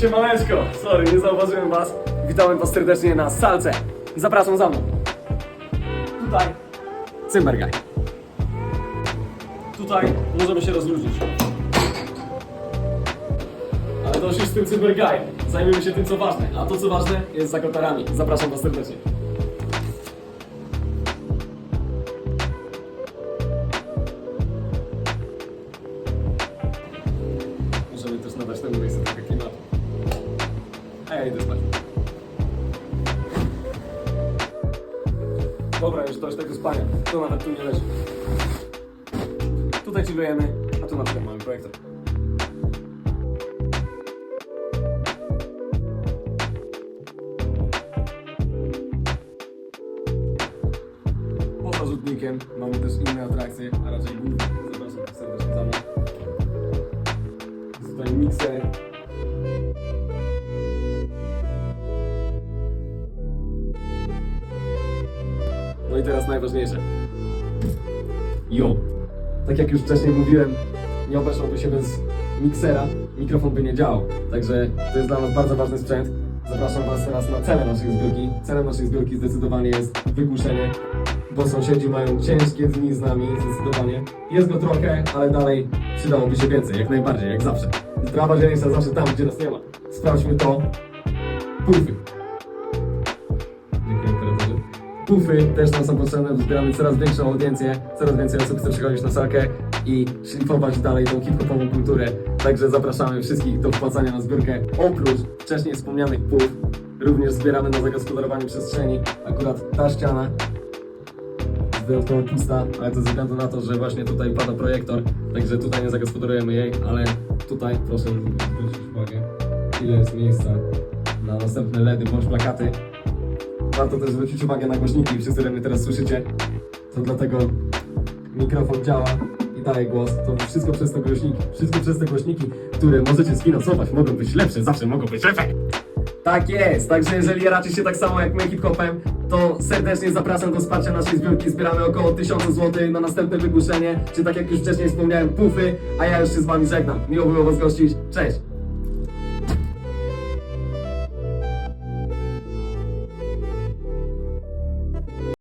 Siemaneczko, sorry, nie zauważyłem was. Witałem was serdecznie na salce. Zapraszam za mną. Tutaj Cymbergaj. Tutaj możemy się rozluźnić. Ale to już jest z tym Cymbergajem. Zajmiemy się tym, co ważne. A to, co ważne, jest za kotarami. Zapraszam was serdecznie. Ja idę spać. Dobra, już dość tego spania. To nawet tu nie leży. Tutaj chillujemy, a tu na przykład mamy projektor. Poza rzutnikiem mamy też inne atrakcje, a raczej głównie. Zapraszam serdecznie za mną. Tutaj mikser. No i teraz najważniejsze. Jo. Tak jak już wcześniej mówiłem, nie obeszłoby się bez miksera, mikrofon by nie działał. Także to jest dla nas bardzo ważny sprzęt. Zapraszam Was teraz na cenę naszej zbiórki. Celem naszej zbiórki zdecydowanie jest wygłuszenie, bo sąsiedzi mają ciężkie dni z nami, zdecydowanie. Jest go trochę, ale dalej przydałoby się więcej, jak najbardziej, jak zawsze. Sprawa dzielnicza zawsze tam, gdzie nas nie ma. Sprawdźmy to. Pulfy. Pufy też są potrzebne, zbieramy coraz większą audiencję, coraz więcej osób chce przychodzić na salkę i szlifować dalej tą hip-hopową kulturę. Także zapraszamy wszystkich do wpłacania na zbiórkę. Oprócz wcześniej wspomnianych puf, również zbieramy na zagospodarowanie przestrzeni. Akurat ta ściana wyjątkowo pusta, ale to ze względu na to, że właśnie tutaj pada projektor, także tutaj nie zagospodarujemy jej, ale tutaj proszę zwrócić uwagę, ile jest miejsca na następne LEDy bądź plakaty. Warto też zwrócić uwagę na głośniki, wszyscy, które mnie teraz słyszycie. To dlatego mikrofon działa i daje głos. To wszystko przez te głośniki. Wszystko przez te głośniki, które możecie sfinansować. Mogą być lepsze, zawsze mogą być lepsze. Tak jest, także jeżeli raczycie się tak samo jak my hip-hopem, to serdecznie zapraszam do wsparcia naszej zbiórki. Zbieramy około 1000 zł na następne wygłuszenie, czy tak jak już wcześniej wspomniałem, pufy, a ja już się z wami żegnam. Miło było was gościć, cześć!